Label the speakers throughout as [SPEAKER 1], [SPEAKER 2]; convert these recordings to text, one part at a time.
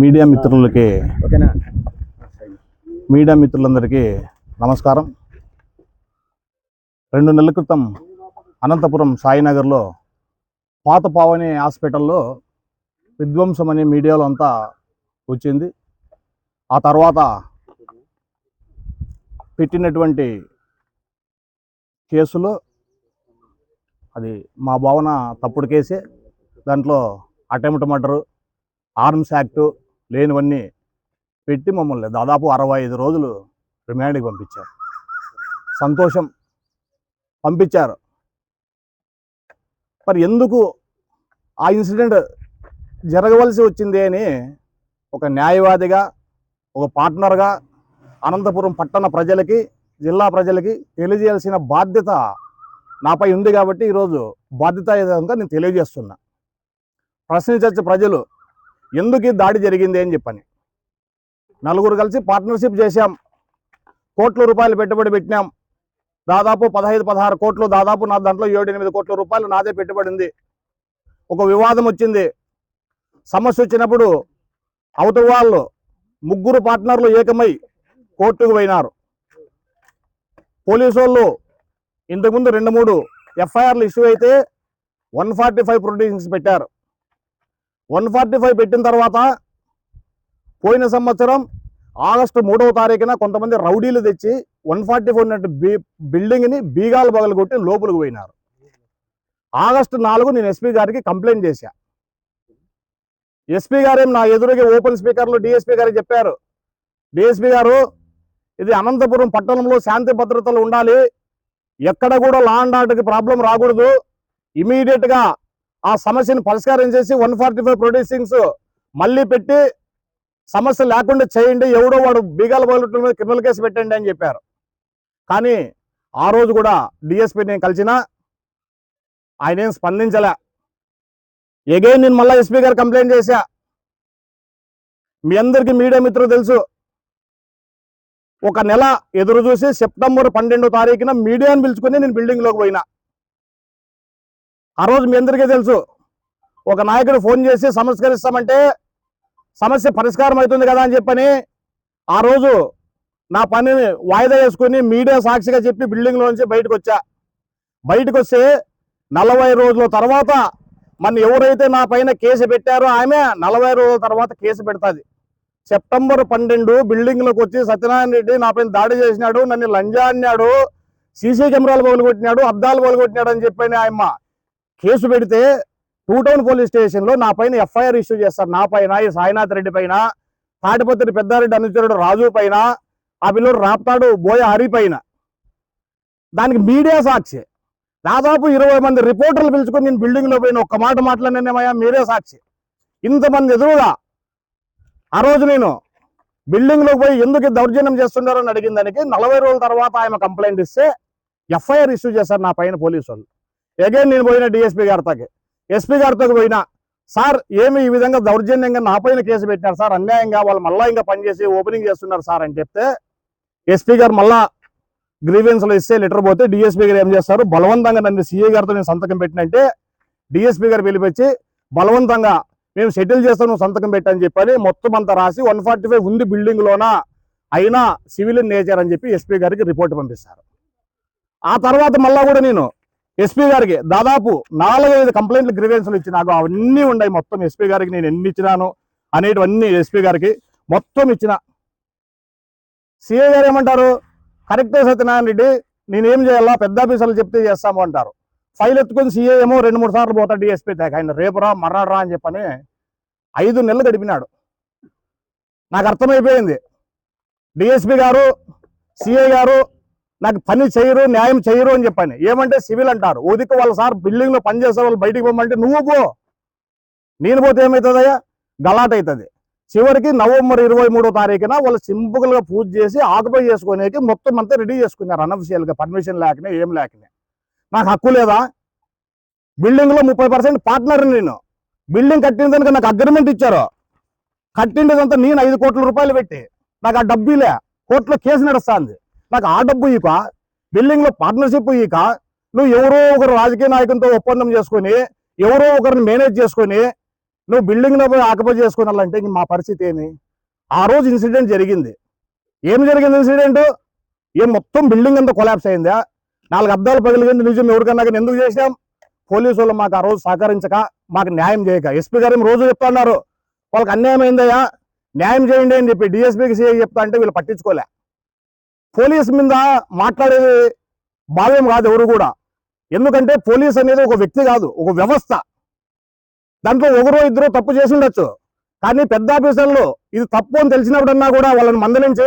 [SPEAKER 1] Media మిత్రులకి media మిత్రులందరికీ నమస్కారం. రెండు నెలల క్రితం అనంతపురం సాయినగర్లో పాత పావని హాస్పిటల్లో విధ్వంసం అనే మీడియాలో అంతా వచ్చింది. ఆ తర్వాత పెట్టినటువంటి కేసులో అది మా భావన తప్పుడు కేసే. దాంట్లో అటెంప్ట్ మర్డరు ఆర్మ్స్ యాక్టు లేనివన్నీ పెట్టి మమ్మల్ని దాదాపు అరవై ఐదు రోజులు రిమాండ్కి పంపించారు. సంతోషం పంపించారు. మరి ఎందుకు ఆ ఇన్సిడెంట్ జరగవలసి వచ్చింది అని ఒక న్యాయవాదిగా ఒక పార్ట్నర్గా అనంతపురం పట్టణ ప్రజలకి జిల్లా ప్రజలకి తెలియజేయాల్సిన బాధ్యత నాపై ఉంది కాబట్టి ఈరోజు బాధ్యతాయుతంగా నేను తెలియజేస్తున్నా. ప్రశ్నించచ్చు ప్రజలు ఎందుకు ఈ దాడి జరిగింది అని చెప్పని. నలుగురు కలిసి పార్ట్నర్షిప్ చేశాం. కోట్ల రూపాయలు పెట్టుబడి పెట్టినాం. దాదాపు పదహైదు పదహారు కోట్లు దాదాపు నా దాంట్లో ఏడు ఎనిమిది కోట్ల రూపాయలు నాదే పెట్టుబడి ఉంది ఒక వివాదం వచ్చింది. సమస్య వచ్చినప్పుడు అవతల వాళ్ళు ముగ్గురు పార్ట్నర్లు ఏకమై కోర్టుకు పోయినారు. పోలీసు వాళ్ళు ఇంతకుముందు రెండు మూడు ఎఫ్ఐఆర్లు ఇష్యూ అయితే వన్ ఫార్టీ ఫైవ్ ప్రొడ్యూషన్స్ పెట్టారు. వన్ ఫార్టీ ఫైవ్ పెట్టిన తర్వాత పోయిన సంవత్సరం ఆగస్టు మూడవ తారీఖున కొంతమంది రౌడీలు తెచ్చి వన్ ఫార్టీ ఫోర్ ఉన్నట్టు బి బిల్డింగ్ని బీగాలు పగలగొట్టి లోపలికి పోయినారు. ఆగస్టు నాలుగు నేను ఎస్పీ గారికి కంప్లైంట్ చేశా. ఎస్పీ గారేం నా ఎదురుగా ఓపెన్ స్పీకర్లో డిఎస్పీ గారికి చెప్పారు. డిఎస్పీ గారు ఇది అనంతపురం పట్టణంలో శాంతి భద్రతలు ఉండాలి. ఎక్కడ కూడా లా అండ్ ఆర్డర్కి ప్రాబ్లం రాకూడదు. ఇమీడియట్గా ఆ సమస్యను పరిష్కారం చేసి వన్ ఫార్టీ ఫైవ్ ప్రొడ్యూసింగ్స్ మళ్ళీ పెట్టి సమస్య లేకుండా చేయండి. ఎవడో వాడు బీగాల బయలు మీద క్రిమినల్ కేసు పెట్టండి అని చెప్పారు. కానీ ఆ రోజు కూడా డిఎస్పీ నేను కలిసిన ఆయన ఏం స్పందించలే. ఎగైన్ నేను మళ్ళీ ఎస్పీ గారు కంప్లైంట్ చేశా. మీ అందరికీ మీడియా మిత్రులు తెలుసు. ఒక నెల ఎదురు చూసి సెప్టెంబర్ పన్నెండో తారీఖున మీడియాను పిలుచుకుని నేను బిల్డింగ్లోకి పోయినా. ఆ రోజు మీ అందరికీ తెలుసు ఒక నాయకుడు ఫోన్ చేసి సంస్కరిస్తామంటే సమస్య పరిష్కారం అవుతుంది కదా అని చెప్పని ఆ రోజు నా పనిని వాయిదా వేసుకుని మీడియా సాక్షిగా చెప్పి బిల్డింగ్ నుంచి బయటకు వచ్చా. బయటకు వస్తే నలభై రోజుల తర్వాత మన ఎవరైతే నా పైన కేసు పెట్టారో ఆమె నలభై రోజుల తర్వాత కేసు పెడతాది. సెప్టెంబర్ పన్నెండు బిల్డింగ్లోకి వచ్చి సత్యనారాయణ రెడ్డి నా పైన దాడి చేసినాడు నన్ను లంజా అన్నాడు సీసీ కెమెరాలు పగలగొట్టినాడు అద్దాలు పగలగొట్టినాడు అని చెప్పాను ఆయమ్మ కేసు పెడితే టూ టౌన్ పోలీస్ స్టేషన్లో నా పైన ఎఫ్ఐఆర్ ఇష్యూ చేస్తారు. నా పైన ఈ సాయినాథ్ రెడ్డి పైన తాటిపత్రి పెద్దారెడ్డి అనుచరుడు రాజు పైన ఆ పిల్లడు రాప్తాడు బోయ హరి పైన. దానికి మీడియా సాక్షి. దాదాపు ఇరవై మంది రిపోర్టర్లు పిలుచుకొని నేను బిల్డింగ్లో పోయిన ఒక్క మాట మాట్లాడినేమయ్యా మీరే సాక్షి. ఇంతమంది ఎదురుగా ఆ రోజు నేను బిల్డింగ్లోకి పోయి ఎందుకు దౌర్జన్యం చేస్తున్నారని అడిగిన దానికి నలభై రోజుల తర్వాత ఆయన కంప్లైంట్ ఇస్తే ఎఫ్ఐఆర్ ఇష్యూ చేశారు నా పైన పోలీసు వాళ్ళు. అగైన్ నేను పోయిన డిఎస్పీ గారితోకి. ఎస్పీ గారితో పోయినా. సార్ ఏమి ఈ విధంగా దౌర్జన్యంగా నా పైన కేసు పెట్టినారు సార్? అన్యాయంగా వాళ్ళు మళ్ళా ఇంకా పనిచేసి ఓపెనింగ్ చేస్తున్నారు సార్ అని చెప్తే ఎస్పీ గారు మళ్ళా గ్రీవెన్స్లో ఇస్తే లెటర్ పోతే డిఎస్పీ గారు ఏం చేస్తారు? బలవంతంగా నన్ను సీఏ గారితో నేను సంతకం పెట్టినంటే డిఎస్పీ గారు పిలిపించి బలవంతంగా మేము సెటిల్ చేస్తాం నువ్వు సంతకం పెట్టని చెప్పని మొత్తం అంతా రాసి వన్ ఫార్టీ ఫైవ్ ఉంది బిల్డింగ్ లోన అయినా సివిల్ నేచర్ అని చెప్పి ఎస్పీ గారికి రిపోర్ట్ పంపిస్తారు. ఆ తర్వాత మళ్ళా కూడా నేను ఎస్పీ గారికి దాదాపు నాలుగైదు కంప్లైంట్లు గ్రీవెన్స్లు ఇచ్చి నాకు అవన్నీ ఉన్నాయి. మొత్తం ఎస్పీ గారికి నేను ఎన్ని ఇచ్చినాను అనేటివన్నీ ఎస్పీ గారికి మొత్తం ఇచ్చిన. సిఏ గారు ఏమంటారు? కరెక్టే సత్యనారాయణ రెడ్డి నేనేం చేయాలా? పెద్ద ఆఫీసర్లు చెప్తే చేస్తాము అంటారు. ఫైల్ ఎత్తుకొని సీఏ ఏమో రెండు మూడు సార్లు పోతాడు డిఎస్పీ దాకా. ఆయన రేపు రా మర్నాడు రా అని చెప్పని ఐదు నెలలు గడిపినాడు. నాకు అర్థమైపోయింది. డిఎస్పీ గారు సిఐ గారు నాకు పని చేయరు న్యాయం చేయరు అని చెప్పాను. ఏమంటే సివిల్ అంటారు. ఉదికి వాళ్ళ సార్ బిల్డింగ్లో పని చేసే వాళ్ళు బయటికి పోమంటే నువ్వు పో. నేను పోతే ఏమవుతుందయ్యా గలాట్ అవుతుంది చివరికి నవంబర్ ఇరవై మూడో తారీఖున వాళ్ళు సింపుల్గా పూజ చేసి ఆకుపై చేసుకునేకి మొత్తం అంతా రెడీ చేసుకున్నారు. అనఫిషియల్గా పర్మిషన్ లేకనే ఏం లేకనే. నాకు హక్కు లేదా? బిల్డింగ్లో ముప్పై పర్సెంట్ పార్ట్నర్ నేను. బిల్డింగ్ కట్టిన దానికి నాకు అగ్రిమెంట్ ఇచ్చారు. కట్టిండేదంతా నేను ఐదు కోట్ల రూపాయలు పెట్టి. నాకు ఆ డబ్బీలే. కోర్టులో కేసు నడుస్తుంది. నాకు ఆ డబ్బు ఇక బిల్డింగ్లో పార్ట్నర్షిప్ ఇక నువ్వు ఎవరో ఒకరు రాజకీయ నాయకులతో ఒప్పందం చేసుకొని ఎవరో ఒకరిని మేనేజ్ చేసుకొని నువ్వు బిల్డింగ్ ఆక్యుపై చేసుకోవాలంటే ఇంక మా పరిస్థితి ఏమి? ఆ రోజు ఇన్సిడెంట్ జరిగింది. ఏం జరిగింది ఇన్సిడెంట్ ఏం మొత్తం బిల్డింగ్ అంతా కొలాప్స్ అయిందా? నాలుగు అద్దాలు పగిలింది నిజం ఎవరికన్నా ఎందుకు చేసాం పోలీసు వాళ్ళు మాకు ఆ రోజు సహకరించక మాకు న్యాయం చేయక. ఎస్పీ గారు రోజు చెప్తున్నారు వాళ్ళకి అన్యాయం అయిందయ్యా? న్యాయం చేయండి అని చెప్పి డిఎస్పీకి సీఐ చెప్తా అంటే వీళ్ళు పట్టించుకోలే. పోలీస్ మీద మాట్లాడేది భావ్యం కాదు ఎవరు కూడా. ఎందుకంటే పోలీస్ అనేది ఒక వ్యక్తి కాదు ఒక వ్యవస్థ. దాంట్లో ఒకరో ఇద్దరు తప్పు చేసి ఉండొచ్చు. కానీ పెద్ద ఆఫీసర్లు ఇది తప్పు అని తెలిసినప్పుడన్నా కూడా వాళ్ళని మందలించి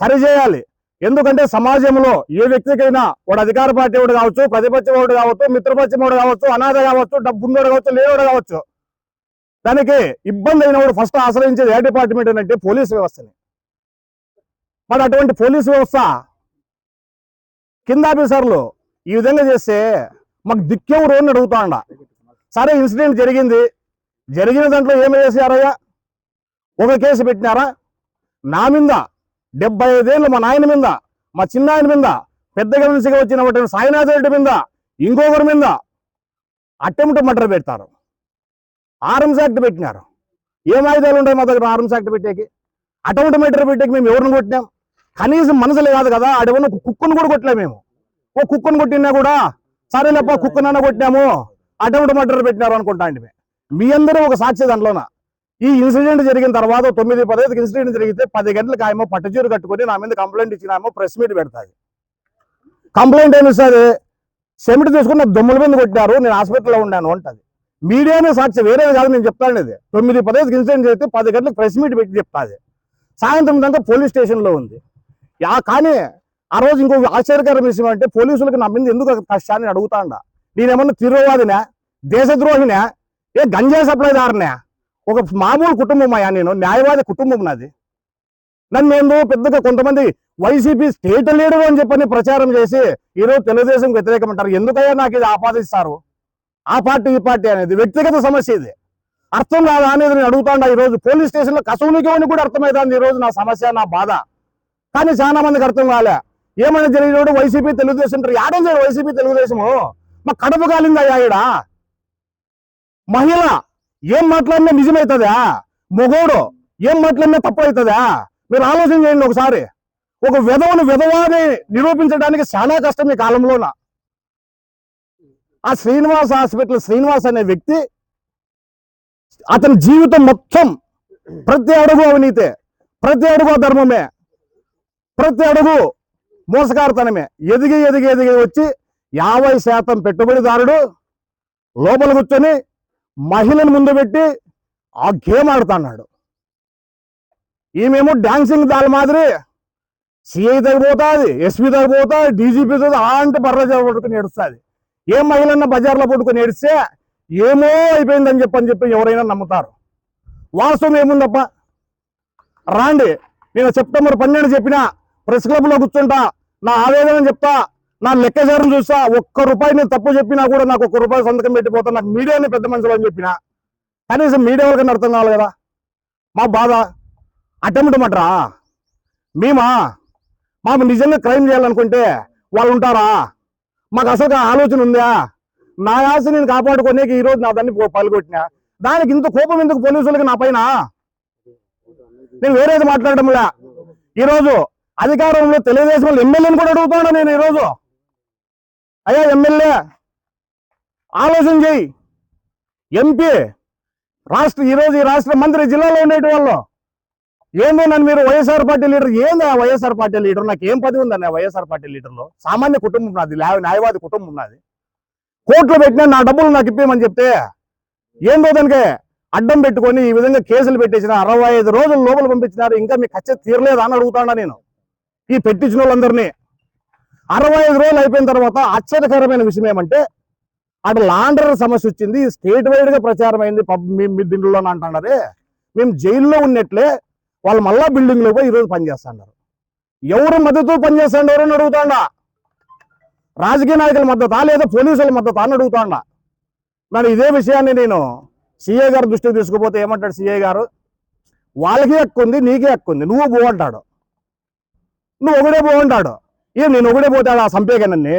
[SPEAKER 1] సరిచేయాలి ఎందుకంటే సమాజంలో ఏ వ్యక్తికైనా వాడు అధికార పార్టీ వాడు కావచ్చు ప్రతిపక్ష వాడు కావచ్చు మిత్రపక్షం వాడు కావచ్చు అనాథ కావచ్చు డబ్బున్నోడు కావచ్చు లేనివాడు కావచ్చు. దానికి ఇబ్బంది అయినప్పుడు ఫస్ట్ ఆశ్రయించేది ఏ డిపార్ట్మెంట్ అంటే పోలీస్ వ్యవస్థని. మరి అటువంటి పోలీస్ వ్యవస్థ కింద ఆఫీసర్లు ఈ విధంగా చేస్తే మాకు దిక్కెవరు అని అడుగుతాండ. సరే ఇన్సిడెంట్ జరిగింది. జరిగిన దాంట్లో ఏమి చేశారయ్యా? ఒక కేసు పెట్టినారా? నా మీద డెబ్బై ఐదేళ్ళు మా నాయన మీద మా చిన్నాయన మీద పెద్దగా గమనించగా వచ్చినటువంటి సాయినాథ్ రెడ్డి మీద ఇంకొకరి మీద అటెంప్ట్ మర్డర్ పెడతారు. ఆర్మ్స్ యాక్ట్ పెట్టినారు. ఏం ఆయుధాలు ఉంటాయి మా దగ్గర ఆర్మ్స్ యాక్ట్ పెట్టేకి? అటెంప్ట్ మర్డర్ పెట్టేకి మేము ఎవరిని కొట్టినాం? కనీసం మనసులే కాదు కదా ఆడేమన్నా కుక్కను కూడా కొట్టలే మేము. ఓ కుక్కను కొట్టినా కూడా సరేలేప కుక్కనన్నా కొట్టినాము అటువంటి మర్డర్ పెట్టినారు అనుకుంటా అండి మీ అందరూ ఒక సాక్షి దాంట్లోన. ఈ ఇన్సిడెంట్ జరిగిన తర్వాత తొమ్మిది పదహైదుకి ఇన్సిడెంట్ జరిగితే పది గంటలకు ఆయమో పట్టుచీర కట్టుకొని నా మీద కంప్లైంట్ ఇచ్చినామో ప్రెస్ మీట్ పెడతాది. కంప్లైంట్ ఏమి ఇస్తుంది? సెమిట్ తీసుకున్న దొమ్ముల మీద కొట్టారు నేను హాస్పిటల్లో ఉన్నాను అంటది. మీడియానే సాక్షి వేరేది కాదు నేను చెప్తాను ఇది. తొమ్మిది పదహైదుకి ఇన్సిడెంట్ జరిగితే పది గంటలకు ప్రెస్ మీట్ పెట్టి చెప్తాది. సాయంత్రం దాకా పోలీస్ స్టేషన్లో ఉంది. యా కానీ ఆ రోజు ఇంకో ఆశ్చర్యకరం విషయం అంటే పోలీసులకు నా మీద ఎందుకు కష్టాన్ని అడుగుతాండ? నేనేమన్నా తీవ్రవాదినే దేశద్రోహినే? ఏ గంజా సప్లైదారునే? ఒక మామూలు కుటుంబం అయ్యా నేను? న్యాయవాది కుటుంబం నాది. నన్ను ఏందో పెద్దగా కొంతమంది వైసీపీ స్టేట్ లీడర్ అని చెప్పని ప్రచారం చేసి ఈరోజు తెలుగుదేశం వ్యతిరేకమంటారు. ఎందుకయ్యా నాకు ఇది ఆపాదిస్తారు? ఆ పార్టీ ఈ పార్టీ అనేది వ్యక్తిగత సమస్య ఇది. అర్థం కాదా అనేది నేను అడుగుతాండా ఈ రోజు పోలీస్ స్టేషన్లో అని కూడా అర్థమవుతుంది ఈ రోజు నా సమస్య నా బాధ. కానీ చాలా మందికి అర్థం కాలే. ఏమైనా జరిగినప్పుడు వైసీపీ తెలుగుదేశం అంటారు. చేయడు వైసీపీ తెలుగుదేశము? మా కడుపు కాలిందా ఈడ. మహిళ ఏం మాట్లాడినా నిజమవుతుందా మొగోడు ఏం మాట్లాడినా తప్పు అవుతుందా మీరు ఆలోచన చేయండి ఒకసారి. ఒక విధవను విధవాని నిరూపించడానికి చాలా కష్టం ఈ కాలంలోన. ఆ శ్రీనివాస్ హాస్పిటల్ శ్రీనివాస్ అనే వ్యక్తి అతని జీవితం మొత్తం ప్రతి అడుగు అవినీతే ప్రతి అడుగు ధర్మమే ప్రతి అడుగు మోసగారితనమే. ఎదిగి ఎదిగి ఎదిగి వచ్చి యాభై శాతం పెట్టుబడిదారుడు లోపల కూర్చొని మహిళను ముందు పెట్టి ఆ గేమ్ ఆడుతున్నాడు. ఈమెమో డాన్సింగ్ దాని మాదిరి సిఐ తగ్గిపోతుంది ఎస్పీ తగ్గిపోతుంది డీజీపీ అలాంటి బర్ర పట్టుకుని ఏడుస్తుంది. ఏ మహిళన్న బజార్లో పట్టుకుని ఏడిస్తే ఏమో అయిపోయిందని చెప్పని చెప్పి ఎవరైనా నమ్ముతారు. వాస్తవం ఏముందప్ప? రాండి నేను సెప్టెంబర్ పన్నెండు చెప్పిన ప్రెస్ క్లబ్లో కూర్చుంటా నా ఆవేదన చెప్తా నా లెక్కచారం చూస్తా ఒక్క రూపాయి నేను తప్పు చెప్పినా కూడా నాకు ఒక్క రూపాయి సంతకం పెట్టిపోతా నాకు మీడియానే పెద్ద మనుషులు అని చెప్పిన. కనీసం మీడియా వాళ్ళకన్నా అర్థం కావాలి కదా. మా బాధ అటెంప్ట్మట్రా మేమా? మాకు నిజంగా క్రైమ్ చేయాలనుకుంటే వాళ్ళు ఉంటారా? మాకు అసలు ఆలోచన ఉందా? నా ఆశ నేను కాపాడుకోనేకి ఈ రోజు నా దాన్ని పో- పాల్గొట్టినా? దానికి ఇంత కోపం ఎందుకు పోలీసులకి నా పైన? నేను వేరేది మాట్లాడడంలా ఈ రోజు అధికారంలో తెలుగుదేశం వాళ్ళు ఎమ్మెల్యేని కూడా అడుగుతాను నేను ఈ రోజు అయ్యా ఎమ్మెల్యే ఆలోచన చేయి. ఎంపీ రాష్ట్ర ఈ రోజు ఈ రాష్ట్ర మంత్రి జిల్లాలో ఉండేటి వాళ్ళు. ఏందో నన్ను మీరు వైఎస్ఆర్ పార్టీ లీడర్ ఏంది ఆ వైఎస్ఆర్ పార్టీ లీడర్? నాకు ఏం పది ఉందన్న వైఎస్ఆర్ పార్టీ లీడర్లో? సామాన్య కుటుంబం నాది న్యాయవాది కుటుంబం నాది. కోర్టులో పెట్టినా నా డబ్బులు నాకు ఇప్పేయమని చెప్తే ఏందో దానికి అడ్డం పెట్టుకొని ఈ విధంగా కేసులు పెట్టేసిన అరవై ఐదు రోజులు లోపల పంపించినారు. ఇంకా మీకు ఖచ్చితంగా తీరలేదా అని అడుగుతాడా నేను. ఈ పెట్టించిన వాళ్ళందరినీ. అరవై ఐదు రోజులు అయిపోయిన తర్వాత ఆశ్చర్యకరమైన విషయం ఏమంటే అటు లాండర్ సమస్య వచ్చింది స్టేట్ వైడ్గా ప్రచారం అయింది పబ్- మీ మీ దీంట్లో అంటున్నారే. మేము జైల్లో ఉన్నట్లే వాళ్ళు మళ్ళా బిల్డింగ్లో పోయి ఈరోజు పనిచేస్తున్నారు ఎవరు మద్దతు పనిచేస్తాడు అని అడుగుతాండా. రాజకీయ నాయకుల మద్దతా లేదా పోలీసుల మద్దతా అని అడుగుతాండా. మరి ఇదే విషయాన్ని నేను సీఏ గారు దృష్టికి తీసుకుపోతే ఏమంటాడు సీఏ గారు? వాళ్ళకే హక్కు ఉంది నీకే హక్కు ఉంది నువ్వు పో అంటాడు. నువ్వు ఒకడే పోంటాడు ఏం ఏ నేను ఒకడే పోతాడు ఆ సంపేగా నన్ను?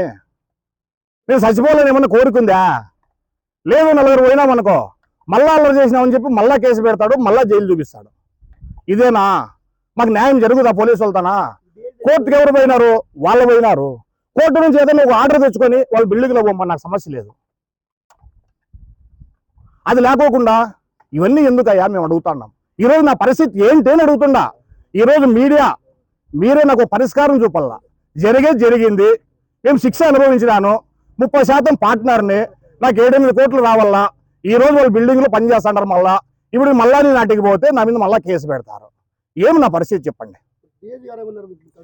[SPEAKER 1] నేను చచ్చిపోవాలని ఏమన్నా కోరుకుందా? లేదు నలుగురు పోయినామనుకో మళ్ళా అల్లరి చేసినామని చెప్పి మళ్ళా కేసు పెడతాడు మళ్ళా జైలు చూపిస్తాడు. ఇదేనా? మాకు న్యాయం జరుగుదా పోలీసు వాళ్ళతోనా? కోర్టుకి ఎవరు పోయినారు? వాళ్ళు పోయినారు. కోర్టు నుంచి ఏదైనా ఒక ఆర్డర్ తెచ్చుకొని వాళ్ళు బిల్డింగ్లో పోమ్మని నాకు సమస్య లేదు. అది లేకోకుండా ఇవన్నీ ఎందుకయ్యా మేము అడుగుతున్నాం. ఈరోజు నా పరిస్థితి ఏంటి అని అడుగుతుండా ఈరోజు మీడియా మీరే నాకు ఒక పరిష్కారం చూపల్లా. జరిగేది జరిగింది. మేము శిక్ష అనుభవించినాను. ముప్పై శాతం పార్ట్నర్ని నాకు ఏడెనిమిది కోట్లు రావాలా ఈ రోజు వాళ్ళు బిల్డింగ్లో పనిచేస్తున్నారు మళ్ళా. ఇప్పుడు మళ్ళా నేను నాటికి పోతే నా మీద మళ్ళా కేసు పెడతారు. ఏమి నా పరిస్థితి చెప్పండి.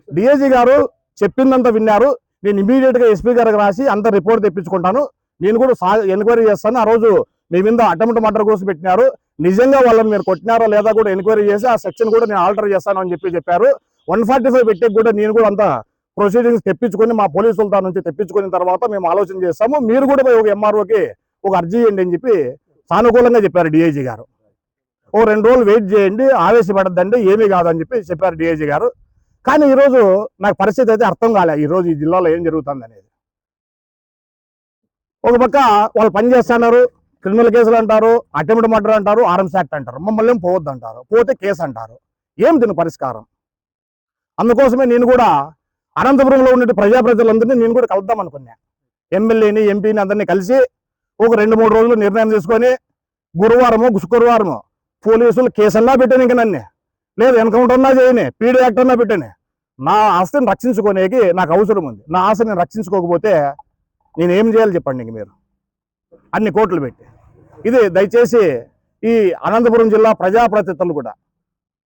[SPEAKER 2] డిఎస్పీ గారు
[SPEAKER 1] చెప్పిందంతా విన్నారు. నేను ఇమీడియట్గా ఎస్పీ గారికి రాసి అంత రిపోర్ట్ తెప్పించుకుంటాను. నేను కూడా ఎంక్వైరీ చేస్తాను. ఆ రోజు మీ మీద అటెంప్ట్ మర్డర్ కోసం పెట్టినారు. నిజంగా వాళ్ళని మీరు కొట్టినారో లేదా కూడా ఎంక్వైరీ చేసి ఆ సెక్షన్ కూడా నేను ఆల్టర్ చేస్తాను అని చెప్పి చెప్పారు. వన్ ఫార్టీ ఫైవ్ పెట్టే కూడా నేను కూడా అంత ప్రొసీడింగ్స్ తెప్పించుకొని మా పోలీసులతో నుంచి తెప్పించుకున్న తర్వాత మేము ఆలోచన చేస్తాము. మీరు కూడా ఒక ఎంఆర్ఓకి ఒక అర్జీ చేయండి అని చెప్పి సానుకూలంగా చెప్పారు డిఐజీ గారు. ఓ రెండు రోజులు వెయిట్ చేయండి ఆవేశపడద్దండి ఏమీ కాదని చెప్పి చెప్పారు డిఐజీ గారు. కానీ ఈరోజు నాకు పరిస్థితి అయితే అర్థం కాలే ఈరోజు ఈ జిల్లాలో ఏం జరుగుతుంది అనేది. ఒక పక్క వాళ్ళు పని చేస్తున్నారు క్రిమినల్ కేసులు అంటారు అటెంప్ట్ మర్డర్ అంటారు ఆర్మ్స్ యాక్ట్ అంటారు మమ్మల్ని ఏం పోవద్దు అంటారు పోతే కేసు అంటారు. ఏం దీని పరిష్కారం? అందుకోసమే నేను కూడా అనంతపురంలో ఉండే ప్రజాప్రతినిధులందరినీ నేను కూడా కలుద్దాం అనుకున్నా. ఎమ్మెల్యేని ఎంపీని అందరినీ కలిసి ఒక రెండు మూడు రోజులు నిర్ణయం తీసుకొని గురువారము శుక్రవారము పోలీసులు కేసల్లా పెట్టాను ఇంక నన్ను. లేదు ఎన్కౌంటర్ అన్నా చేయని పీడీ యాక్ట్ అన్నా పెట్టాను. నా ఆస్తిని రక్షించుకోనేకి నాకు అవసరం ఉంది. నా ఆస్తిని నేను రక్షించుకోకపోతే నేను ఏం చేయాలి చెప్పండి ఇంక మీరు? అన్ని కోట్లు పెట్టి. ఇది దయచేసి ఈ అనంతపురం జిల్లా ప్రజాప్రతినిధులు కూడా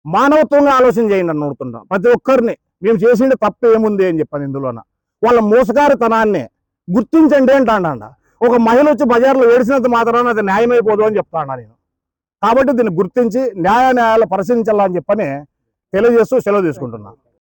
[SPEAKER 1] మానవత్వంగా ఆలోచన చేయండి అని అడుగుతున్నా ప్రతి ఒక్కరిని మేము చేసిండే తప్పు ఏముంది అని చెప్పాను ఇందులోన వాళ్ళ మోసగారితనాన్ని గుర్తించండి అంటాండ ఒక మహిళ వచ్చి బజార్లో ఏడిసినంత మాత్రాన అది న్యాయమైపోదు అని చెప్తాను నేను. కాబట్టి దీన్ని గుర్తించి న్యాయ న్యాయాలు పరిశీలించాలని చెప్పని తెలియజేస్తూ సెలవు తీసుకుంటున్నాను